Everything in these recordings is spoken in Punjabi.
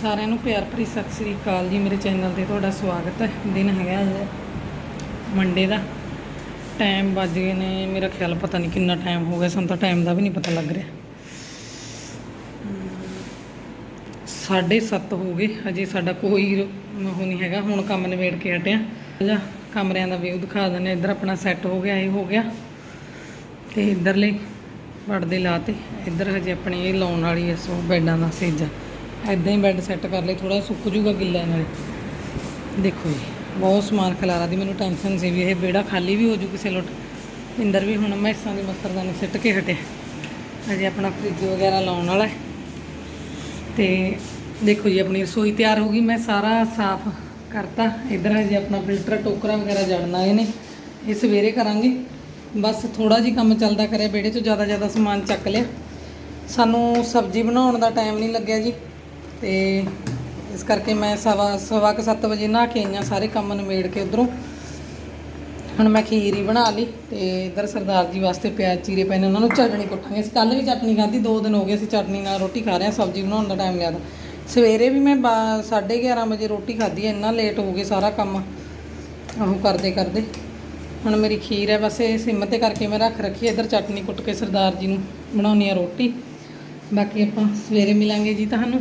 ਸਾਰਿਆਂ ਨੂੰ ਪਿਆਰ ਭਰੀ ਸਤਿ ਸ੍ਰੀ ਅਕਾਲ ਜੀ। ਮੇਰੇ ਚੈਨਲ ਤੇ ਤੁਹਾਡਾ ਸਵਾਗਤ ਹੈ। ਦਿਨ ਹੈਗਾ ਅੱਜ ਮੰਡੇ ਦਾ। ਟਾਈਮ ਵੱਜ ਗਏ ਨੇ। ਮੇਰਾ ਖਿਆਲ ਪਤਾ ਨਹੀਂ ਕਿੰਨਾ ਟਾਈਮ ਹੋ ਗਿਆ। ਸਾਨੂੰ ਤਾਂ ਟਾਈਮ ਦਾ ਵੀ ਨਹੀਂ ਪਤਾ ਲੱਗ ਰਿਹਾ। ਸਾਢੇ ਸੱਤ ਹੋ ਗਏ। ਅਜੇ ਸਾਡਾ ਕੋਈ ਉਹ ਨਹੀਂ ਹੈਗਾ। ਹੁਣ ਕੰਮ ਨਿਬੇੜ ਕੇ ਹਟਿਆ। ਜਾ, ਕਮਰਿਆਂ ਦਾ ਵਿਊ ਦਿਖਾ ਦਿੰਦੇ ਇੱਧਰ ਆਪਣਾ ਸੈੱਟ ਹੋ ਗਿਆ, ਇਹ ਹੋ ਗਿਆ। ਤੇ ਇੱਧਰਲੇ ਪਰਦੇ ਲਾਤੇ। ਇੱਧਰ ਹਜੇ ਆਪਣੀ ਇਹ ਲਾਉਣ ਵਾਲੀ ਐ ਸੋ ਬੈਡਾਂ ਦਾ ਸੇਜਾ। ਐਦਾਂ ਹੀ ਬੈੱਡ ਸੈੱਟ ਕਰ ਲਏ ਥੋੜਾ ਸੁੱਕ ਜੂਗਾ ਗਿੱਲਾ ਨਾਲੇ। ਦੇਖੋ ਜੀ, ਬਹੁਤ ਸਮਾਨ ਖਿਲਾਰਾ ਦੀ ਮੈਨੂੰ ਟੈਨਸ਼ਨ ਸੀ ਵੀ ਇਹ ਵਿਹੜਾ ਖਾਲੀ ਵੀ ਹੋ ਜੂ ਕਿਸੇ ਲੋਟ। ਇੰਦਰ ਵੀ ਹੁਣ ਮੈਂ ਮੈਸਾਂ ਦੀ ਮੱਛਰਦਾਨੀ ਸਿੱਟ ਕੇ ਹਟਿਆ ਹਜੇ ਆਪਣਾ ਫ੍ਰਿਜ ਵਗੈਰਾ ਲਾਉਣ ਵਾਲਾ ਹੈ। ਤੇ ਦੇਖੋ ਜੀ, ਆਪਣੀ ਰਸੋਈ ਤਿਆਰ ਹੋ ਗਈ, ਮੈਂ ਸਾਰਾ ਸਾਫ਼ ਕਰਤਾ। ਇੱਧਰ ਹਜੇ ਆਪਣਾ ਫਿਲਟਰ ਟੋਕਰਾ ਵਗੈਰਾ ਜੜਨਾ ਇਹਨੇ। ਇਹ ਸਵੇਰੇ ਕਰਾਂਗੇ। ਬਸ ਥੋੜਾ ਜਿਹਾ ਕੰਮ ਚੱਲਦਾ ਕਰਿਆ, ਵਿਹੜੇ 'ਚੋਂ ਜ਼ਿਆਦਾ ਜ਼ਿਆਦਾ ਸਮਾਨ ਚੱਕ ਲਿਆ। ਸਾਨੂੰ ਸਬਜ਼ੀ ਬਣਾਉਣ ਦਾ ਟਾਈਮ ਨਹੀਂ ਲੱਗਿਆ ਜੀ। ਤੇ ਇਸ ਕਰਕੇ ਮੈਂ ਸਵਾ ਸਵਾ ਕੁ ਸੱਤ ਵਜੇ ਨਹਾ ਕੇ ਆਈਆਂ, ਸਾਰੇ ਕੰਮ ਨਿਬੇੜ ਕੇ ਉਧਰੋਂ। ਹੁਣ ਮੈਂ ਖੀਰ ਹੀ ਬਣਾ ਲਈ ਤੇ ਇਧਰ ਸਰਦਾਰ ਜੀ ਵਾਸਤੇ ਪਿਆਜ਼ ਚੀਰੇ ਪਏ ਨੇ, ਉਹਨਾਂ ਨੂੰ ਚਟਣੀ ਕੁੱਟਾਂਗੇ। ਅਸੀਂ ਕੱਲ ਵੀ ਚਟਣੀ ਖਾਧੀ, ਦੋ ਦਿਨ ਹੋ ਗਏ ਅਸੀਂ ਚਟਣੀ ਨਾਲ ਰੋਟੀ ਖਾ ਰਹੇ ਹਾਂ, ਸਬਜ਼ੀ ਬਣਾਉਣ ਦਾ ਟਾਈਮ ਲਿਆਦਾ ਸਵੇਰੇ ਵੀ ਮੈਂ 11:30 ਵਜੇ ਰੋਟੀ ਖਾਧੀ ਹੈ, ਇੰਨਾ ਲੇਟ ਹੋ ਗਏ ਸਾਰਾ ਕੰਮ। ਉਹ ਕਰਦੇ ਕਰਦੇ। ਹੁਣ ਮੇਰੀ ਖੀਰ ਹੈ, ਬਸ ਇਹ ਸਿਮ ਤੇ ਕਰਕੇ ਮੈਂ ਰੱਖ ਰੱਖੀ ਹੈ, ਇਧਰ ਚਟਣੀ ਕੁੱਟ ਕੇ ਸਰਦਾਰ ਜੀ ਨੂੰ ਬਣਾਉਣੀ ਆ ਰੋਟੀ। ਬਾਕੀ ਆਪਾਂ ਸਵੇਰੇ ਮਿਲਾਂਗੇ ਜੀ ਤੁਹਾਨੂੰ।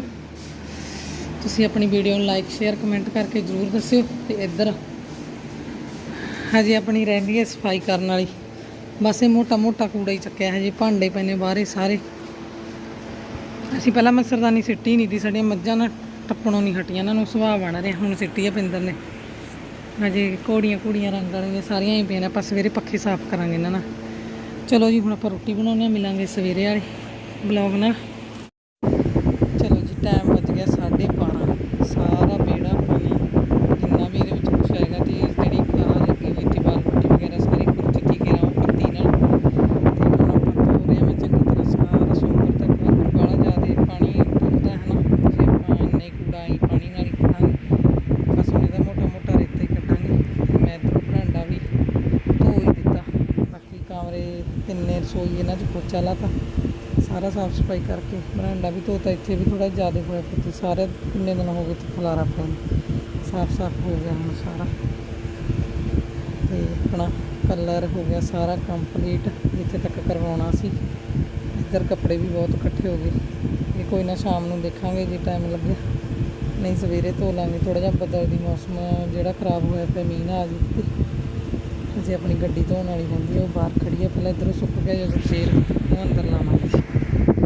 ਤੁਸੀਂ ਆਪਣੀ ਵੀਡੀਓ ਨੂੰ ਲਾਈਕ ਸ਼ੇਅਰ ਕਮੈਂਟ ਕਰਕੇ ਜਰੂਰ ਦੱਸਿਓ ਤੇ ਇੱਧਰ। ਹਜੇ ਆਪਣੀ ਰਹਿੰਦੀ ਹੈ ਸਫ਼ਾਈ ਕਰਨ ਵਾਲੀ। ਬਸ ਇਹ ਮੋਟਾ ਮੋਟਾ ਕੂੜਾ ਹੀ ਚੱਕਿਆ ਹਜੇ, ਭਾਂਡੇ ਪਏ ਬਾਹਰੇ ਸਾਰੇ। ਅਸੀਂ ਪਹਿਲਾਂ ਮੱਛਰਦਾਨੀ ਸਿੱਟੀ ਨਹੀਂ ਦੀ, ਸਾਡੀਆਂ ਮੱਝਾਂ ਨਾ ਟੱਪਣੋਂ ਨਹੀਂ ਹਟੀਆਂ, ਇਹਨਾਂ ਨੂੰ ਸੁਭਾਅ ਬਣ ਰਿਹਾ, ਹੁਣ ਸਿੱਟੀ ਆ ਪਿੰਦਰ ਨੇ। ਹਜੇ ਕੋੜੀਆਂ ਕੁੜੀਆਂ ਰੰਗ ਵਾਲੀਆਂ ਸਾਰੀਆਂ ਹੀ ਪਈਆਂ ਨੇ, ਆਪਾਂ ਸਵੇਰੇ ਪੱਖੇ ਸਾਫ਼ ਕਰਾਂਗੇ ਇਹਨਾਂ ਨਾਲ। ਚਲੋ ਜੀ, ਹੁਣ ਆਪਾਂ ਰੋਟੀ ਬਣਾਉਂਦੇ ਹਾਂ, ਮਿਲਾਂਗੇ ਸਵੇਰੇ ਵਾਲੇ। ਬਲੌਗ ਨਾਲ ਚਲੋ ਜੀ ਟਾਈਮ ਵੱਜ ਗਿਆ 12:30 ਸਾਰਾ ਬੇੜਾ ਪਾਣੀ ਜਿੰਨਾ ਵੀ ਇਹਦੇ ਵਿੱਚ ਕੁਛ ਹੈਗਾ ਤੇ ਜਿਹੜੀ ਖਾਹ ਲੱਗੀ ਹੋਈ ਸੀ ਬਾਲ ਪੱਟੀ ਵਗੈਰਾ ਸਾਰੀ ਖੁਰ ਚੁੱਕੀ ਗਿਆ ਉਹ ਪੱਤੀ ਨਾਲ ਤੇ ਹੁਣ ਆਪਾਂ ਧੋ ਰਹੇ ਹਾਂ ਮੈਂ ਚੰਗੀ ਤਰ੍ਹਾਂ ਸਾਰਾ ਸੋਮਵਾਰ ਤੱਕ ਬੜਾ ਜ਼ਿਆਦਾ ਪਾਣੀ ਟੁੱਟਦਾ ਹੈ ਨਾ ਜੇ ਆਪਾਂ ਇੰਨੇ ਕੂੜਾ ਹੀ ਪਾਣੀ ਨਾਲ ਹੀ ਕੱਢਾਂਗੇ ਬਸ ਹੁਣ ਇਹਦਾ ਮੋਟਾ ਮੋਟਾ ਰੇਤਾ ਹੀ ਕੱਢਾਂਗੇ ਤੇ ਮੈਂ ਇੱਧਰੋਂ ਬਰਾਂਡਾ ਵੀ ਧੋ ਹੀ ਦਿੱਤਾ ਬਾਕੀ ਕਮਰੇ ਤਿੰਨੇ ਰਸੋਈ ਇਹਨਾਂ 'ਚ ਪੋਚਾ ਲਾਤਾ। ਸਾਰਾ ਸਾਫ਼ ਸਫ਼ਾਈ ਕਰਕੇ ਬਰਾਂਡਾ ਵੀ ਧੋਤਾ, ਇੱਥੇ ਵੀ ਥੋੜਾ ਜ਼ਿਆਦਾ ਹੋਇਆ ਪਿਆ ਸਾਰੇ ਕਿੰਨੇ ਦਿਨ ਹੋ ਗਏ ਤੇ ਖਲਾਰਾ ਪਿਆ ਸਾਫ਼ ਸਾਫ਼ ਹੋ ਗਿਆ ਹੁਣ ਸਾਰਾ। ਤੇ ਆਪਣਾ ਕਲਰ ਹੋ ਗਿਆ ਸਾਰਾ ਕੰਪਲੀਟ ਜਿੱਥੇ ਤੱਕ ਕਰਵਾਉਣਾ ਸੀ। ਇੱਧਰ ਕੱਪੜੇ ਵੀ ਬਹੁਤ ਇਕੱਠੇ ਹੋ ਗਏ। ਇਹ ਕੋਈ ਨਾ ਸ਼ਾਮ ਨੂੰ ਦੇਖਾਂਗੇ ਜੇ ਟਾਈਮ ਲੱਗਿਆ ਨਹੀਂ ਸਵੇਰੇ ਧੋ ਲਾਂਗੇ। ਥੋੜਾ ਜਿਹਾ ਬਦਲ ਦੀ ਮੌਸਮ ਜਿਹੜਾ ਖਰਾਬ ਹੋਇਆ ਪਿਆ, ਮੀਂਹ ਆ ਜੀ ਜੇ ਆਪਣੀ ਗੱਡੀ ਧੋਣ ਵਾਲੀ ਹੁੰਦੀ ਹੈ ਉਹ ਬਾਹਰ ਖੜੀ ਹੈ ਪਹਿਲਾਂ ਇੱਧਰੋਂ ਸੁੱਕ ਗਿਆ ਜਦੋਂ ਫੇਰ ਉਹ ਅੰਦਰ ਲਾਵਾਂਗੇ।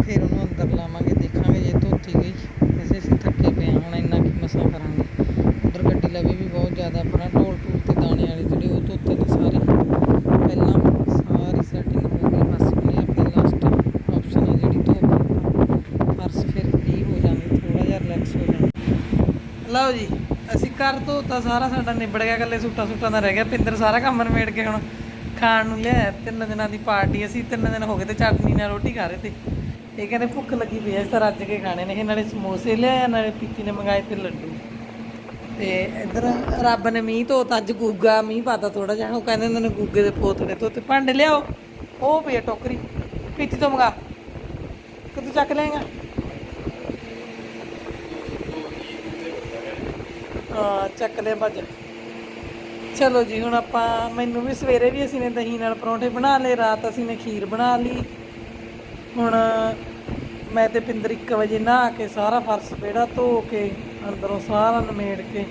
ਫਿਰ ਉਹਨੂੰ ਅੰਦਰ ਲਾਵਾਂਗੇ, ਦੇਖਾਂਗੇ ਜੇ ਧੋਤੀ ਗਈ। ਵੈਸੇ ਅਸੀਂ ਥੱਕੇ ਪਏ ਹਾਂ ਹੁਣ ਇੰਨਾ ਕੀ ਮਸਾਂ ਕਰਾਂਗੇ। ਉਧਰ ਗੱਡੀ ਲਵੇ ਵੀ ਬਹੁਤ ਜ਼ਿਆਦਾ, ਆਪਣਾ ਢੋਲ ਢੂਲ ਤੇ ਦਾਣੇ ਵਾਲੇ ਜਿਹੜੇ ਉਹ ਧੋਤੇ ਨੇ ਸਾਰੇ। ਪਹਿਲਾਂ ਸਾਰੀ ਸੈਟਿੰਗ ਹੋ ਗਈ, ਬਸ ਹੁਣ ਇਹ ਆਪਣੀ ਲਾਸਟ ਆਪਸ਼ਨ ਹੈ ਜਿਹੜੀ ਧੋ ਕੇ ਫਰਸ਼ ਫਿਰ ਫ੍ਰੀ ਹੋ ਜਾਣਗੇ ਥੋੜਾ ਜਿਹਾ ਰਿਲੈਕਸ ਹੋ ਜਾਣਾ। ਲਓ ਜੀ। ਘਰ ਕਰ ਧੋਤਾ ਸਾਰਾ ਸਾਡਾ ਨਿਬੜ ਗਿਆ, ਇਕੱਲੇ ਸੂਟਾਂ ਸੂਟਾਂ ਦਾ ਰਹਿ ਗਿਆ। ਪਿੰਦਰ ਸਾਰਾ ਕੰਮ ਨਿਬੇੜ ਕੇ ਹੁਣ ਖਾਣ ਨੂੰ ਲਿਆ ਤਿੰਨ ਦਿਨਾਂ ਦੀ ਪਾਰਟੀ ਅਸੀਂ, ਤਿੰਨ ਦਿਨ ਹੋ ਗਏ ਤੇ ਚਟਨੀ ਨਾਲ ਰੋਟੀ ਖਾ ਰਹੇ ਤੇ ਇਹ ਕਹਿੰਦੇ ਭੁੱਖ ਲੱਗੀ ਪਈ ਐ ਤਾਂ ਰੱਜ ਕੇ ਖਾਣੇ ਨੇ। ਇਹ ਨਾਲੇ ਸਮੋਸੇ ਲਿਆ ਨਾਲੇ ਪੀਤੀ ਨੇ ਮੰਗਾਏ ਤੇ ਲੱਡੂ। ਤੇ ਇੱਧਰ ਰੱਬ ਨੇ ਮੀਂਹ ਧੋਤਾ, ਅੱਜ ਗੁੱਗਾ ਮੀਂਹ ਪਾਤਾ ਥੋੜਾ ਜਿਹਾ। ਉਹ ਕਹਿੰਦੇ ਉਹਨਾਂ ਨੇ ਗੂਗੇ ਦੇ ਪੋਤੜੇ ਧੋਤੇ। ਭਾਂਡੇ ਲਿਆਓ, ਉਹ ਪਈ ਟੋਕਰੀ। ਪੀਤੀ ਤੋਂ ਮੰਗਾ। ਕਿੱਥੋਂ ਚੱਕ ਲਿਆਏਗਾ? ਹਾਂ, ਚੱਕ ਲਿਆ ਭੱਜ ਚਲੋ ਜੀ, ਹੁਣ ਆਪਾਂ, ਮੈਨੂੰ ਵੀ ਸਵੇਰੇ ਵੀ ਅਸੀਂ ਨੇ ਦਹੀਂ ਨਾਲ ਪਰੌਂਠੇ ਬਣਾ ਲਏ, ਰਾਤ ਅਸੀਂ ਨੇ ਖੀਰ ਬਣਾ ਲਈ। ਹੁਣ ਮੈਂ ਤੇ ਪਿੰਦਰ 1 ਵਜੇ ਨਹਾ ਕੇ ਸਾਰਾ ਫਰਸ਼ ਵਿਹੜਾ ਧੋ ਕੇ, ਅੰਦਰੋਂ ਸਾਰਾ ਨਮੇੜ ਕੇ,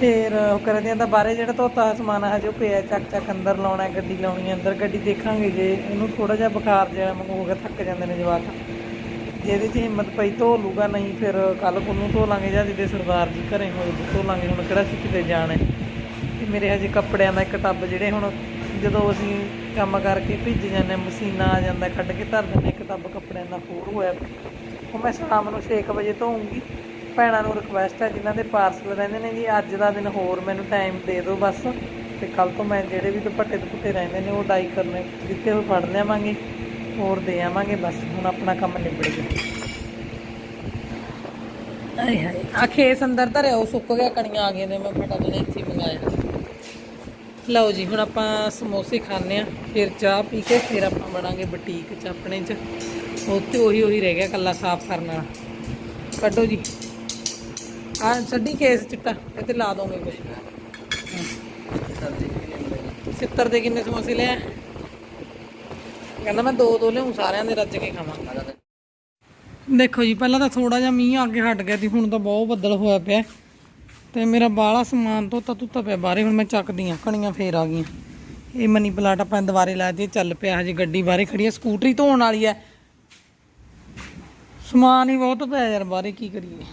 ਫੇਰ ਉਹ ਕਰਦੇ ਆ ਤਾਂ ਬਾਹਰੇ ਜਿਹੜਾ ਧੋਤਾ ਹੋਇਆ ਸਮਾਨ ਹਜੇ ਜੋ ਪਿਆ ਚੱਕ ਚੱਕ ਅੰਦਰ ਲਾਉਣਾ, ਗੱਡੀ ਲਾਉਣੀ, ਅੰਦਰ ਗੱਡੀ ਦੇਖਾਂਗੇ ਜੇ ਇਹਨੂੰ ਥੋੜਾ ਜਿਹਾ ਬੁਖਾਰ ਜਿਹਾ ਵਾਂਗੂ ਹੋ ਗਿਆ ਥੱਕ ਜਾਂਦੇ ਨੇ ਜਵਾਕ। ਇਹਦੇ 'ਚ ਹਿੰਮਤ ਪਈ, ਧੋ ਲੂਗਾ ਨਹੀਂ ਫਿਰ ਕੱਲ ਨੂੰ ਧੋ ਲਾਂਗੇ ਜਾਂ ਜਿਹਦੇ ਸਰਦਾਰ ਜੀ ਘਰੇ ਹੋਏ ਧੋ ਲਾਂਗੇ, ਹੁਣ ਕਿਹੜਾ ਸੀ ਕਿਤੇ ਜਾਣਾ ਹੈ। ਤੇ ਮੇਰੇ ਹਜੇ ਕੱਪੜਿਆਂ ਦਾ ਇੱਕ ਟੱਬ ਜਿਹੜੇ ਹੁਣ ਜਦੋਂ ਅਸੀਂ ਕੰਮ ਕਰਕੇ ਭਿੱਜ ਜਾਂਦੇ ਮਸ਼ੀਨਾ ਆ ਜਾਂਦਾ ਕੱਢ ਕੇ ਧਰ ਦਿੰਦੇ ਇੱਕ ਟੱਬ ਕੱਪੜਿਆਂ ਦਾ ਹੋਰ ਹੋਇਆ। ਉਹ ਮੈਂ ਸ਼ਾਮ ਨੂੰ 6 ਵਜੇ ਧੋਊਂਗੀ। ਭੈਣਾਂ ਨੂੰ ਰਿਕੁਐਸਟ ਹੈ, ਜਿਨ੍ਹਾਂ ਦੇ ਪਾਰਸਲ ਰਹਿੰਦੇ ਨੇ ਜੀ, ਅੱਜ ਦਾ ਦਿਨ ਹੋਰ ਮੈਨੂੰ ਟਾਈਮ ਦੇ ਦਿਓ ਬਸ। ਤੇ ਕੱਲ ਤੋਂ ਮੈਂ ਜਿਹੜੇ ਵੀ ਦੁਪੱਟੇ ਦੁਪੱਟੇ ਰਹਿੰਦੇ ਨੇ, ਉਹ ਡਾਈ ਕਰਨੇ ਦਿੱਤੇ ਹੋਏ ਫੜ ਲਿਆਵਾਂਗੇ। ਹੋਰ ਦੇ ਆਵਾਂਗੇ ਬਸ ਹੁਣ ਆਪਣਾ ਕੰਮ ਨਿਬੜ ਗਿਆ। ਆਏ ਹਾਏ ਆ ਖੇਸ ਅੰਦਰ ਧਰਿਆ ਉਹ ਸੁੱਕ ਗਿਆ ਕਣੀਆਂ ਆ ਗਈਆਂ ਨੇ ਮੈਂ ਫਟਾਫਟ ਇੱਥੇ ਮੰਗਾਇਆ। ਲਓ ਜੀ ਹੁਣ ਆਪਾਂ ਸਮੋਸੇ ਖਾਣੇ ਆ ਫਿਰ ਚਾਹ ਪੀ ਕੇ ਫਿਰ ਆਪਾਂ ਬਣਾਂਗੇ ਬੁਟੀਕ 'ਚ ਆਪਣੇ 'ਚ। ਉੱਥੇ ਉਹੀ ਉਹੀ ਰਹਿ ਗਿਆ ਕੱਲਾ ਸਾਫ਼ ਕਰਨ ਵਾਲਾ। ਕੱਢੋ ਜੀ। ਆ ਛੱਡੀ ਕੇਸ ਚਿੱਟਾ ਤੇ ਲਾ ਦੋਗੇ ਕੁਝ 70 ਦੇ ਕਿੰਨੇ ਸਮੋਸੇ ਲਿਆ ਕਹਿੰਦਾ ਮੈਂ ਦੋ ਦੋ ਲਿਆਉਂ ਸਾਰਿਆਂ ਦੇ ਰੱਜ ਕੇ ਖਾਵਾਂ। ਦੇਖੋ ਜੀ, ਪਹਿਲਾਂ ਤਾਂ ਥੋੜਾ ਜਿਹਾ ਮੀਂਹ ਅੱਗੇ ਹਟ ਗਿਆ ਸੀ, ਹੁਣ ਤਾਂ ਬਹੁਤ ਬੱਦਲ ਹੋਇਆ ਪਿਆ। ਤੇ ਮੇਰਾ ਬਾਹਲਾ ਸਮਾਨ ਧੋਤਾ ਧੁੱਤਾ ਪਿਆ ਬਾਹਰੇ, ਹੁਣ ਮੈਂ ਚੱਕਦੀ ਆ, ਕਣੀਆਂ ਫੇਰ ਆ ਗਈਆਂ। ਇਹ ਮਨੀ ਪਲਾਟ ਆਪਾਂ ਦੁਬਾਰੇ ਲਾ ਦਿੱਤੀ ਚੱਲ ਪਿਆ, ਹਜੇ ਗੱਡੀ ਬਾਹਰੇ ਖੜੀ ਆ, ਸਕੂਟਰੀ ਧੋਣ ਵਾਲੀ ਆ ਸਮਾਨ ਹੀ ਬਹੁਤ ਪਿਆ ਯਾਰ, ਬਾਹਰੇ ਕੀ ਕਰੀਏ।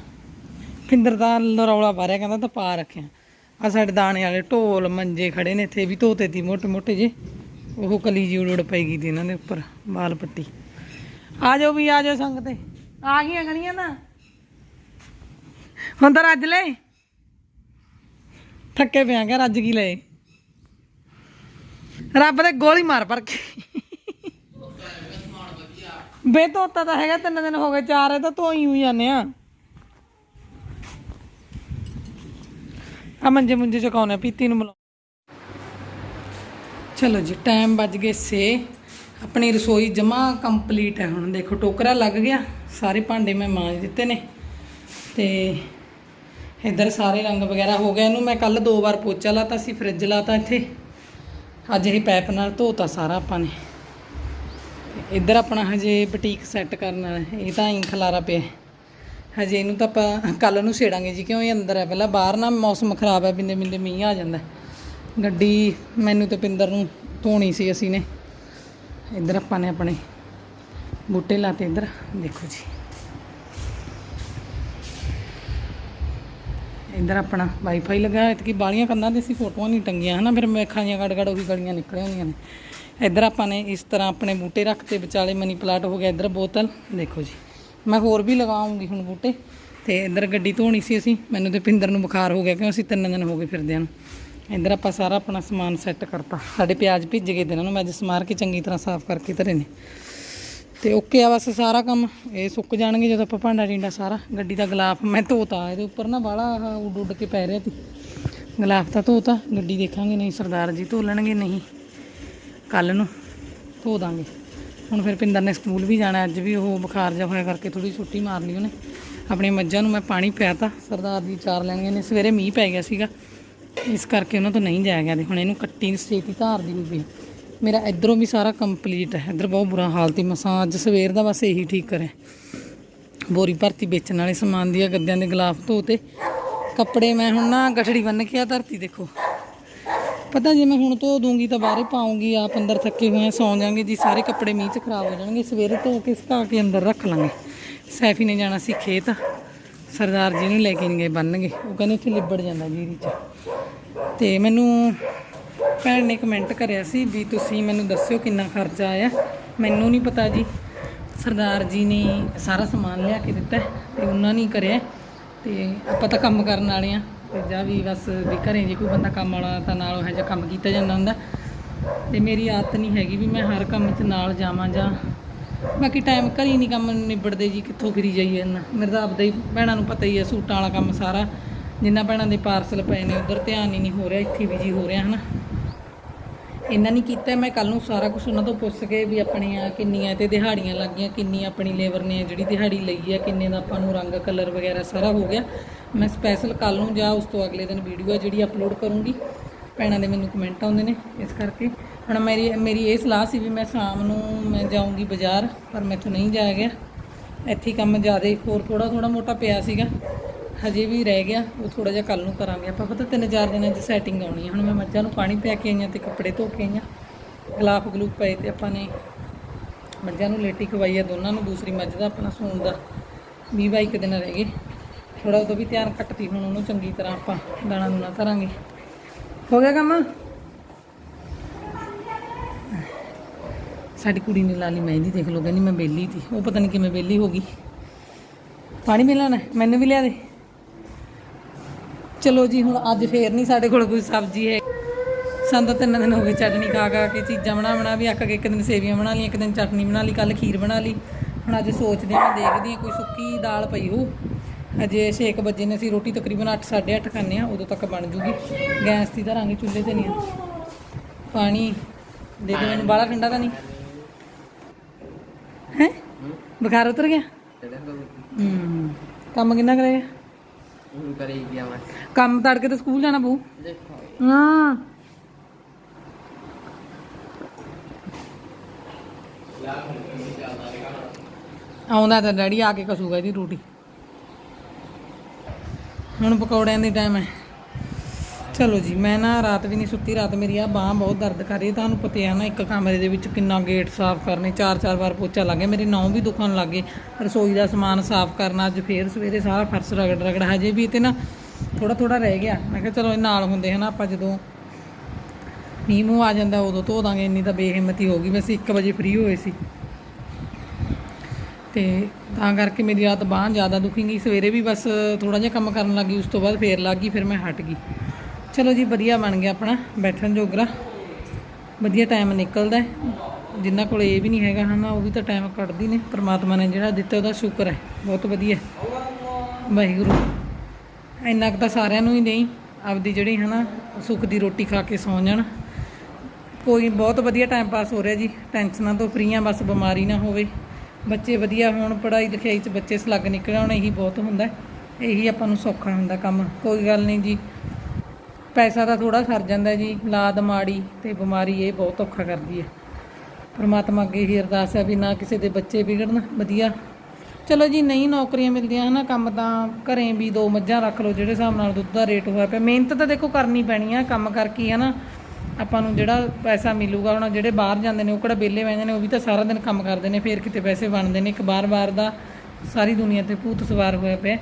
ਫਿੰਦਰ ਦਾ ਰੌਲਾ ਬਾਰਿਆ ਕਹਿੰਦਾ ਤਾਂ ਪਾ ਰੱਖਿਆ। ਆ ਸਾਡੇ ਦਾਣੇ ਵਾਲੇ ਢੋਲ ਮੰਜੇ ਖੜੇ ਨੇ, ਇੱਥੇ ਵੀ ਧੋਤੇ ਤੀ ਮੋਟੇ ਮੋਟੇ ਜੇ ਉਹ ਕਲੀ ਜੀ ਉੜ ਪੈ ਗਈ ਇਹਨਾਂ ਦੇ ਉੱਪਰ ਬਾਲ ਪੱਟੀ। ਆ ਜਾਓ ਵੀ, ਆ ਜਾਓ ਸੰਗ ਤੇ। ਆ ਗਈਆਂ ਗਣੀਆਂ ਨਾ। ਹੁਣ ਤਾਂ ਰੱਜ ਲੈ ਥੱਕੇ ਪਿਆ ਰੱਜ ਕੀ ਲਏ ਰੱਬ ਦੇ ਗੋਲੀ ਮਾਰ ਪਰ ਕੇ। ਬੇ, ਧੋਤਾ ਤਾਂ ਹੈਗਾ, ਤਿੰਨ ਦਿਨ ਹੋ ਗਏ, ਚਾਰ, ਇਹ ਤਾਂ ਧੋਈ ਹੋਈ ਜਾਂਦੇ ਆ। ਆ ਮੰਜੇ ਮੁੰਜੇ ਚਕਾਉਣੇ ਪੀਤੀ ਨੂੰ ਚਲੋ ਜੀ ਟਾਈਮ ਵੱਜ ਗਏ 6 ਆਪਣੀ ਰਸੋਈ ਜਮਾ ਕੰਪਲੀਟ ਹੈ ਹੁਣ। ਦੇਖੋ, ਟੋਕਰਾ ਲੱਗ ਗਿਆ। ਸਾਰੇ ਭਾਂਡੇ ਮੈਂ ਮਾਂਜ ਦਿੱਤੇ ਨੇ। ਤੇ ਇੱਧਰ ਸਾਰੇ ਰੰਗ ਵਗੈਰਾ ਹੋ ਗਿਆ ਇਹਨੂੰ ਮੈਂ ਕੱਲ ਦੋ ਵਾਰ ਪੋਚਾ ਲਾਤਾ ਸੀ ਫ੍ਰਿਜ ਲਾਤਾ ਇੱਥੇ। ਅੱਜ ਇਹ ਪੈਪ ਨਾਲ ਧੋਤਾ ਸਾਰਾ ਆਪਾਂ ਨੇ। ਇੱਧਰ ਆਪਣਾ ਹਜੇ ਬੁਟੀਕ ਸੈੱਟ ਕਰਨ ਵਾਲਾ ਇਹ ਤਾਂ ਇਂ ਖਲਾਰਾ ਪਿਆ ਹਜੇ ਇਹਨੂੰ ਤਾਂ ਆਪਾਂ ਕੱਲ ਨੂੰ ਛੇੜਾਂਗੇ ਜੀ। ਕਿਉਂ? ਇਹ ਅੰਦਰ ਹੈ। ਪਹਿਲਾਂ ਬਾਹਰ ਨਾ ਮੌਸਮ ਖਰਾਬ ਹੈ ਬਿੰਦੇ ਬਿੰਦੇ ਮੀਂਹ ਆ ਜਾਂਦਾ ਗੱਡੀ ਮੈਨੂੰ ਤੇ ਪਿੰਦਰ ਨੂੰ ਧੋਣੀ ਸੀ ਅਸੀਂ ਨੇ। ਇੱਧਰ ਆਪਾਂ ਨੇ ਆਪਣੇ ਬੂਟੇ ਲਾਤੇ ਇੱਧਰ, ਦੇਖੋ ਜੀ। ਇੱਧਰ ਆਪਣਾ ਵਾਈਫਾਈ ਲੱਗਾ ਹੈ ਕਿ ਬਾਲੀਆਂ ਕੰਨਾਂ ਤੇ ਸੀ ਫੋਟੋਆਂ ਨਹੀਂ ਟੰਗੀਆਂ, ਹਨਾ? ਫਿਰ ਮੇਖਾਂ ਦੀਆਂ ਗੜ ਗੜ ਉਹੀ ਗਲੀਆਂ ਨਿਕਲੀਆਂ ਹੁੰਦੀਆਂ ਨੇ। ਇੱਧਰ ਆਪਾਂ ਨੇ ਇਸ ਤਰ੍ਹਾਂ ਆਪਣੇ ਬੂਟੇ ਰੱਖ ਤੇ ਵਿਚਾਲੇ ਮਨੀ ਪਲਾਟ ਹੋ ਗਿਆ ਇੱਧਰ ਬੋਤਲ, ਦੇਖੋ ਜੀ। ਮੈਂ ਹੋਰ ਵੀ ਲਗਾਉਂਗੀ ਹੁਣ ਬੂਟੇ। ਤੇ ਇੱਧਰ ਗੱਡੀ ਧੋਣੀ ਸੀ ਅਸੀਂ, ਮੈਨੂੰ ਤੇ ਪਿੰਦਰ ਨੂੰ ਬੁਖਾਰ ਹੋ ਗਿਆ, ਕਿਉਂ ਅਸੀਂ ਤਿੰਨ ਦਿਨ ਹੋ ਗਏ ਫਿਰਦਿਆਂ ਨੂੰ। ਇੱਧਰ ਆਪਾਂ ਸਾਰਾ ਆਪਣਾ ਸਮਾਨ ਸੈੱਟ ਕਰਤਾ। ਸਾਡੇ ਪਿਆਜ਼ ਭਿੱਜ ਗਏ ਤੇ ਇਹਨਾਂ ਨੂੰ ਮੈਂ ਅੱਜ ਸਮਾਰ ਕੇ ਚੰਗੀ ਤਰ੍ਹਾਂ ਸਾਫ਼ ਕਰਕੇ ਧਰੇ ਨੇ। ਤੇ ਓਕੇ ਆ ਬਸ ਸਾਰਾ ਕੰਮ। ਇਹ ਸੁੱਕ ਜਾਣਗੇ ਜਦੋਂ ਆਪਾਂ ਭਾਂਡਾ ਟਿੰਡਾ ਸਾਰਾ। ਗੱਡੀ ਦਾ ਗਲਾਫ ਮੈਂ ਧੋਤਾ। ਇਹਦੇ ਉੱਪਰ ਨਾ ਬਾਹਲਾ ਉੱਡ ਉੱਡ ਕੇ ਪੈ ਰਿਹਾ ਸੀ। ਗਲਾਫ ਤਾਂ ਧੋਤਾ। ਗੱਡੀ ਦੇਖਾਂਗੇ ਨਹੀਂ ਸਰਦਾਰ ਜੀ ਧੋ ਲੈਣਗੇ ਨਹੀਂ। ਕੱਲ ਨੂੰ ਧੋ ਦਾਂਗੇ। ਹੁਣ ਫਿਰ ਪਿੰਦਰ ਨੇ ਸਕੂਲ ਵੀ ਜਾਣਾ। ਅੱਜ ਵੀ ਉਹ ਬੁਖਾਰ ਜਿਹਾ ਹੋਇਆ ਕਰਕੇ ਥੋੜੀ ਛੁੱਟੀ ਮਾਰ ਲਈ ਉਹਨੇ। ਆਪਣੀਆਂ ਮੱਝਾਂ ਨੂੰ ਮੈਂ ਪਾਣੀ ਪਿਆਤਾ। ਸਰਦਾਰ ਜੀ ਚਾਰ ਲੈਣਗੇ ਨੇ। ਸਵੇਰੇ ਮੀਂਹ ਪੈ ਗਿਆ ਸੀਗਾ। ਇਸ ਕਰਕੇ ਉਹਨਾਂ ਤੋਂ ਨਹੀਂ ਜਾਇਆ ਗਿਆ। ਤੇ ਹੁਣ ਇਹਨੂੰ ਕੱਟੀ ਸੇਤੀ ਧਾਰਦੀ ਦੀ ਪਈ ਮੇਰਾ ਇਧਰੋਂ ਵੀ ਸਾਰਾ ਕੰਪਲੀਟ ਹੈ। ਇਧਰ ਬਹੁਤ ਬੁਰਾ ਹਾਲ ਤੀ ਮਸਾਂ ਅੱਜ ਸਵੇਰ ਦਾ ਬਸ ਇਹੀ ਠੀਕ ਕਰੇ ਬੋਰੀ ਭਰਤੀ ਵੇਚਣ ਵਾਲੇ ਸਮਾਨ ਦੀਆਂ ਗੱਦਿਆਂ ਦੇ ਗਲਾਫ ਧੋਤੇ ਕੱਪੜੇ ਮੈਂ ਹੁਣ ਨਾ ਗਠੜੀ ਬੰਨ ਕੇ ਆ ਧਰਤੀ, ਦੇਖੋ। ਪਤਾ ਜੇ ਮੈਂ ਹੁਣ ਧੋ ਦੂੰਗੀ ਤਾਂ ਬਾਹਰੇ ਪਾਉਂਗੀ, ਆਪ ਅੰਦਰ ਥੱਕੇ ਹੋਏ ਆ, ਸੌਂ ਜਾਾਂਗੇ ਜੀ, ਸਾਰੇ ਕੱਪੜੇ ਮੀਂਹ 'ਚ ਖਰਾਬ ਹੋ ਜਾਣਗੇ। ਸਵੇਰੇ ਧੋ ਕੇ ਸੁਕਾ ਕੇ ਅੰਦਰ ਰੱਖ ਲਾਂਗੇ। ਸੈਫੀ ਨੇ ਜਾਣਾ ਸੀ ਖੇਤ। ਸਰਦਾਰ ਜੀ ਨੂੰ ਲੈ ਕੇ ਨਹੀਂ ਗਏ ਬੰਨਗੇ ਉਹ ਕਹਿੰਦੇ ਉੱਥੇ ਲਿਬੜ ਜਾਂਦਾ ਜੀਰੀ 'ਚ। ਤੇ ਮੈਨੂੰ ਭੈਣ ਨੇ ਕਮੈਂਟ ਕਰਿਆ ਸੀ ਵੀ ਤੁਸੀਂ ਮੈਨੂੰ ਦੱਸਿਓ ਕਿੰਨਾ ਖਰਚਾ ਆਇਆ। ਮੈਨੂੰ ਨਹੀਂ ਪਤਾ ਜੀ। ਸਰਦਾਰ ਜੀ ਨੇ ਸਾਰਾ ਸਮਾਨ ਲਿਆ ਕੇ ਦਿੱਤਾ ਹੈ ਤੇ ਉਹਨਾਂ ਨੇ ਕਰਿਆ ਤੇ ਆਪਾਂ ਤਾਂ ਕੰਮ ਕਰਨ ਵਾਲੇ ਆ ਤੇ ਜਾਂ ਵੀ ਬਸ ਵੀ ਘਰੇ ਜੇ ਕੋਈ ਬੰਦਾ ਕੰਮ ਵਾਲਾ ਤਾਂ ਨਾਲ ਉਹ ਜਿਹਾ ਕੰਮ ਕੀਤਾ ਜਾਂਦਾ ਹੁੰਦਾ। ਤੇ ਮੇਰੀ ਆਦਤ ਨਹੀਂ ਹੈਗੀ ਵੀ ਮੈਂ ਹਰ ਕੰਮ 'ਚ ਨਾਲ ਜਾਵਾਂ ਜਾਂ ਬਾਕੀ ਟਾਈਮ ਘਰੀ ਨਹੀਂ ਕੰਮ ਨਿਬੜਦੇ ਜੀ, ਕਿੱਥੋਂ ਫਿਰੀ ਜਾਈਏ ਇੰਨਾ। ਮੇਰੇ ਤਾਂ ਆਪਦਾ ਹੀ ਭੈਣਾਂ ਨੂੰ ਪਤਾ ਹੀ ਹੈ, ਸੂਟਾਂ ਵਾਲਾ ਕੰਮ ਸਾਰਾ। ਜਿੰਨਾ ਭੈਣਾਂ ਦੇ ਪਾਰਸਲ ਪਏ ਨੇ, ਉਧਰ ਧਿਆਨ ਹੀ ਨਹੀਂ ਹੋ ਰਿਹਾ, ਇੱਥੇ ਬਿਜ਼ੀ ਹੋ ਰਿਹਾ, ਹਨਾ। ਇਹਨਾਂ ਨੇ ਕੀਤਾ, ਮੈਂ ਕੱਲ ਨੂੰ ਸਾਰਾ ਕੁਝ ਉਹਨਾਂ ਤੋਂ ਪੁੱਛ ਕੇ ਵੀ ਆਪਣੀਆਂ ਕਿੰਨੀਆਂ ਤੇ ਦਿਹਾੜੀਆਂ ਲੱਗੀਆਂ ਕਿੰਨੀ ਆਪਣੀ ਲੇਬਰ ਨੇ ਜਿਹੜੀ ਦਿਹਾੜੀ ਲਈ ਹੈ ਕਿੰਨੇ ਦਾ ਆਪਾਂ ਨੂੰ ਰੰਗ, ਕਲਰ ਵਗੈਰਾ ਸਾਰਾ ਹੋ ਗਿਆ। ਮੈਂ ਸਪੈਸ਼ਲ ਕੱਲ ਨੂੰ ਜਾਂ ਉਸ ਤੋਂ ਅਗਲੇ ਦਿਨ ਵੀਡੀਓ ਹੈ ਜਿਹੜੀ ਅਪਲੋਡ ਕਰੂੰਗੀ। ਭੈਣਾਂ ਦੇ ਮੈਨੂੰ ਕਮੈਂਟ ਆਉਂਦੇ ਨੇ, ਇਸ ਕਰਕੇ। ਹੁਣ ਮੇਰੀ ਮੇਰੀ ਇਹ ਸਲਾਹ ਸੀ ਵੀ ਮੈਂ ਸ਼ਾਮ ਨੂੰ ਮੈਂ ਜਾਊਂਗੀ ਬਾਜ਼ਾਰ, ਪਰ ਮੈਥੋਂ ਨਹੀਂ ਜਾਇਆ ਗਿਆ। ਇੱਥੇ ਕੰਮ ਜ਼ਿਆਦਾ ਹੋਰ ਥੋੜਾ ਥੋੜਾ ਮੋਟਾ ਪਿਆ ਸੀਗਾ। ਹਜੇ ਵੀ ਰਹਿ ਗਿਆ, ਉਹ ਥੋੜਾ ਜਿਹਾ ਕੱਲ ਨੂੰ ਕਰਾਂਗੇ। ਆਪਾਂ ਪਤਾ ਤਿੰਨ ਚਾਰ ਦਿਨਾਂ 'ਚ ਸੈਟਿੰਗ ਆਉਣੀ ਹੈ ਹੁਣ ਮੈਂ ਮੱਝਾਂ ਨੂੰ ਪਾਣੀ ਪਿਆ ਕੇ ਆਈਆਂ ਤੇ ਕੱਪੜੇ ਧੋ ਕੇ ਆਈਆਂ। ਗਲਾਫ ਗਲੂਫ ਪਏ ਤੇ ਆਪਾਂ ਨੇ ਮੱਝਾਂ ਨੂੰ ਲੇਟੀ ਖਵਾਈ ਆ ਦੋਨਾਂ ਨੂੰ। ਦੂਸਰੀ ਮੱਝ ਦਾ ਆਪਣਾ ਸੂਣ ਦਾ 20 ਬਾਈ ਕੁ ਦਿਨ ਰਹਿ ਗਏ। ਥੋੜਾ ਉਦੋਂ ਵੀ ਧਿਆਨ ਘੱਟਤੀ ਹੁਣ ਉਹਨੂੰ ਚੰਗੀ ਤਰ੍ਹਾਂ ਆਪਾਂ ਦਾਣਾ ਦੂਣਾ ਧਰਾਂਗੇ। ਹੋ ਗਿਆ ਕੰਮ? ਸਾਡੀ ਕੁੜੀ ਨੇ ਲਾ ਲਈ ਮਹਿੰਦੀ, ਦੇਖ ਲਓ, ਕਹਿੰਦੀ ਮੈਂ ਬੇਲੀ ਸੀ। ਉਹ ਪਤਾ ਨਹੀਂ ਕਿਵੇਂ ਬੇਲੀ ਹੋ ਗਈ। ਪਾਣੀ ਮਿਲਾਣਾ ਮੈਨੂੰ ਵੀ ਲਿਆ ਦੇ। ਚਲੋ ਜੀ ਹੁਣ ਅੱਜ ਫੇਰ ਨਹੀਂ ਸਾਡੇ ਕੋਲ ਕੋਈ ਸਬਜ਼ੀ ਹੈ। ਸਾਨੂੰ ਤਿੰਨ ਦਿਨ ਹੋ ਗਏ ਚਟਨੀ ਖਾ ਖਾ ਕੇ ਚੀਜ਼ਾਂ ਬਣਾ ਬਣਾ ਵੀ ਅੱਕ ਕੇ ਇੱਕ ਦਿਨ ਸੇਵੀਆਂ ਬਣਾ ਲਈਆਂ ਇੱਕ ਦਿਨ ਚਟਨੀ ਬਣਾ ਲਈ ਕੱਲ ਖੀਰ ਬਣਾ ਲਈ। ਹੁਣ ਅੱਜ ਸੋਚਦੇ ਹਾਂ ਦੇਖਦੇ ਹਾਂ ਕੋਈ ਸੁੱਕੀ ਦਾਲ ਪਈ ਹੋ ਅਜੇ 6 ਵਜੇ ਨੇ ਅਸੀਂ ਰੋਟੀ ਤਕਰੀਬਨ 8 8:30 ਖਾਂਦੇ ਆ ਉਦੋਂ ਤੱਕ ਬਣ ਜੂਗੀ। ਗੈਸ ਦੀ ਧਰਾਂਗੇ ਚੁੱਲ੍ਹੇ ਤੇ ਨਹੀਂ ਪਾਣੀ ਦੇ ਦੇ ਮੈਨੂੰ ਬਾਹਲਾ ਠੰਡਾ ਤਾਂ ਨਹੀਂ। ਹੈ? ਬੁਖਾਰ ਉਤਰ ਗਿਆ? ਹੂੰ ਕੰਮ ਕਿੰਨਾ ਕਰੇ ਹੁਣ ਕਰੀ ਗਿਆ ਮੈਂ। ਕੰਮ ਤੜਕੇ ਤੇ ਸਕੂਲ ਜਾਣਾ ਬੂ ਦੇਖੋ। ਹਾਂ। ਆਉਂਦਾ ਤਾਂ ਡੈਡੀ ਆ ਕੇ ਕਸੂਗਾ ਇਹਦੀ ਰੋਟੀ। ਹੁਣ ਪਕੌੜਿਆਂ ਦੀ ਟਾਈਮ ਹੈ। ਚਲੋ ਜੀ, ਮੈਂ ਨਾ ਰਾਤ ਵੀ ਨਹੀਂ ਸੁੱਤੀ, ਰਾਤ ਮੇਰੀ ਆ ਬਾਹ ਬਹੁਤ ਦਰਦ ਕਰ ਰਹੀ ਹੈ, ਤੁਹਾਨੂੰ ਪਤਾ ਹੈ ਨਾ, ਇੱਕ ਕਮਰੇ ਦੇ ਵਿੱਚ ਕਿੰਨਾ ਗੇਟ ਸਾਫ਼ ਕਰਨੇ ਚਾਰ ਚਾਰ ਵਾਰ ਪੋਚਾ ਲੱਗ ਗਿਆ, ਮੇਰੀ ਨੌਂ ਵੀ ਦੁਖਣ ਲੱਗ ਗਏ, ਰਸੋਈ ਦਾ ਸਮਾਨ ਸਾਫ਼ ਕਰਨਾ, ਅੱਜ ਫੇਰ ਸਵੇਰੇ ਸਾਰਾ ਫਰਸ਼ ਰਗੜ ਰਗੜ ਹਜੇ ਵੀ ਤੇ ਨਾ ਥੋੜਾ ਥੋੜਾ ਰਹਿ ਗਿਆ, ਮੈਂ ਕਿਹਾ ਚਲੋ ਇਹ ਨਾਲ ਹੁੰਦੇ ਹਨਾ, ਆਪਾਂ ਜਦੋਂ ਮੀਂਹ ਮੂੰਹ ਆ ਜਾਂਦਾ, ਉਦੋਂ ਧੋ ਦਾਂਗੇ, ਇੰਨੀ ਤਾਂ ਬੇਹਿੰਮਤੀ ਹੋ ਗਈ ਵੈਸੇ 1 ਵਜੇ ਫ੍ਰੀ ਹੋਏ ਸੀ। ਤੇ ਤਾਂ ਕਰਕੇ ਮੇਰੀ ਰਾਤ ਬਾਂਹ ਜ਼ਿਆਦਾ ਦੁਖੀ ਗਈ, ਸਵੇਰੇ ਵੀ ਬਸ ਥੋੜਾ ਜਿਹਾ ਕੰਮ ਕਰਨ ਲੱਗੀ ਉਸ ਤੋਂ ਬਾਅਦ ਫੇਰ ਲੱਗ ਗਈ, ਫਿਰ ਮੈਂ ਹਟ ਗਈ। ਚਲੋ ਜੀ, ਵਧੀਆ ਬਣ ਗਿਆ ਆਪਣਾ, ਬੈਠਣ ਜੋਗਰਾ। ਵਧੀਆ ਟਾਈਮ ਨਿਕਲਦਾ ਹੈ। ਕੋਲ ਇਹ ਵੀ ਨਹੀਂ ਹੈਗਾ ਹਨਾ, ਉਹ ਵੀ ਤਾਂ ਟਾਈਮ ਕੱਢਦੀ ਨੇ। ਪ੍ਰਮਾਤਮਾ ਨੇ ਜਿਹੜਾ ਦਿੱਤਾ, ਉਹਦਾ ਸ਼ੁਕਰ ਹੈ। ਬਹੁਤ ਵਧੀਆ ਵਾਹਿਗੁਰੂ। ਇੰਨਾ ਕੁ ਤਾਂ ਸਾਰਿਆਂ ਨੂੰ ਹੀ ਨਹੀਂ, ਆਪਦੀ ਜਿਹੜੀ ਹਨਾ, ਸੁੱਖ ਦੀ ਰੋਟੀ ਖਾ ਕੇ ਸੌਂ ਜਾਣ। ਕੋਈ ਬਹੁਤ ਵਧੀਆ ਟਾਈਮ ਪਾਸ ਹੋ ਰਿਹਾ ਜੀ। ਟੈਨਸ਼ਨਾਂ ਤੋਂ ਫਰੀ ਆ ਬਸ ਬਿਮਾਰੀ ਨਾ ਹੋਵੇ। ਬੱਚੇ ਵਧੀਆ ਹੋਣ, ਪੜ੍ਹਾਈ ਲਿਖਾਈ 'ਚ ਬੱਚੇ ਸਲੱਗ ਨਿਕਲ ਆਉਣ ਇਹੀ ਬਹੁਤ ਹੁੰਦਾ ਇਹੀ ਆਪਾਂ ਨੂੰ ਸੌਖਾ ਹੁੰਦਾ ਕੰਮ। ਕੋਈ ਗੱਲ ਨਹੀਂ ਜੀ। ਪੈਸਾ ਤਾਂ ਥੋੜਾ ਸਰ ਜਾਂਦਾ ਜੀ, ਲਾਦ ਮਾੜੀ ਤੇ ਬਿਮਾਰੀ ਇਹ ਬਹੁਤ ਔਖਾ ਕਰਦੀ ਹੈ। ਪਰਮਾਤਮਾ ਅੱਗੇ ਹੀ ਅਰਦਾਸ ਹੈ ਵੀ ਨਾ ਕਿਸੇ ਦੇ ਬੱਚੇ ਵਿਗੜਨ, ਵਧੀਆ। ਚਲੋ ਜੀ, ਨਹੀਂ ਨੌਕਰੀਆਂ ਮਿਲਦੀਆਂ ਹਨਾ, ਕੰਮ ਤਾਂ ਘਰੇ ਵੀ ਦੋ ਮੱਝਾਂ ਰੱਖ ਲਓ, ਜਿਹੜੇ ਹਿਸਾਬ ਨਾਲ ਦੁੱਧ ਦਾ ਰੇਟ ਹੋਇਆ ਪਿਆ। ਮਿਹਨਤ ਤਾਂ ਦੇਖੋ ਕਰਨੀ ਪੈਣੀ ਆ, ਕੰਮ ਕਰਕੇ ਹੀ ਹਨਾ। ਆਪਾਂ ਨੂੰ ਜਿਹੜਾ ਪੈਸਾ ਮਿਲੂਗਾ ਉਹਨਾਂ ਜਿਹੜੇ ਬਾਹਰ ਜਾਂਦੇ ਨੇ, ਉਹ ਕਿਹੜਾ ਵਿਹਲੇ ਬਹਿੰਦੇ ਨੇ, ਉਹ ਵੀ ਤਾਂ ਸਾਰਾ ਦਿਨ ਕੰਮ ਕਰਦੇ ਨੇ, ਫਿਰ ਕਿਤੇ ਪੈਸੇ ਬਣਦੇ ਨੇ। ਇੱਕ ਬਾਰ-ਬਾਰ ਦਾ ਸਾਰੀ ਦੁਨੀਆ ਤੇ ਭੂਤ ਸਵਾਰ ਹੋਇਆ ਪਿਆ।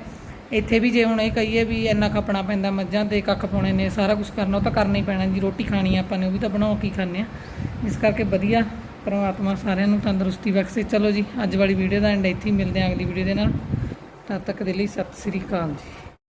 ਇੱਥੇ ਵੀ ਜੇ ਹੁਣ ਇਹ ਕਹੀਏ ਵੀ ਇੰਨਾ ਖਪਣਾ ਪੈਂਦਾ ਮੱਝਾਂ ਤੇ ਕੱਖ ਪਾਉਣੇ ਨੇ, ਸਾਰਾ ਕੁਝ ਕਰਨਾ, ਉਹ ਤਾਂ ਕਰਨਾ ਹੀ ਪੈਣਾ, ਜੀ ਰੋਟੀ ਖਾਣੀ ਆਪਾਂ ਨੇ, ਉਹ ਵੀ ਤਾਂ ਬਣਾ ਕੇ ਹੀ ਖਾਂਦੇ ਆ। ਇਸ ਕਰਕੇ ਵਧੀਆ ਪਰਮਾਤਮਾ ਸਾਰਿਆਂ ਨੂੰ ਤੰਦਰੁਸਤੀ ਬਖਸ਼ੇ। ਚਲੋ ਜੀ, ਅੱਜ ਵਾਲੀ ਵੀਡੀਓ ਦਾ ਐਂਡ ਇੱਥੇ ਹੀ ਮਿਲਦੇ ਹਾਂ ਅਗਲੀ ਵੀਡੀਓ ਦੇ ਨਾਲ। ਤਦ ਤੱਕ ਦੇ ਲਈ ਸਤਿ ਸ੍ਰੀ ਅਕਾਲ ਜੀ।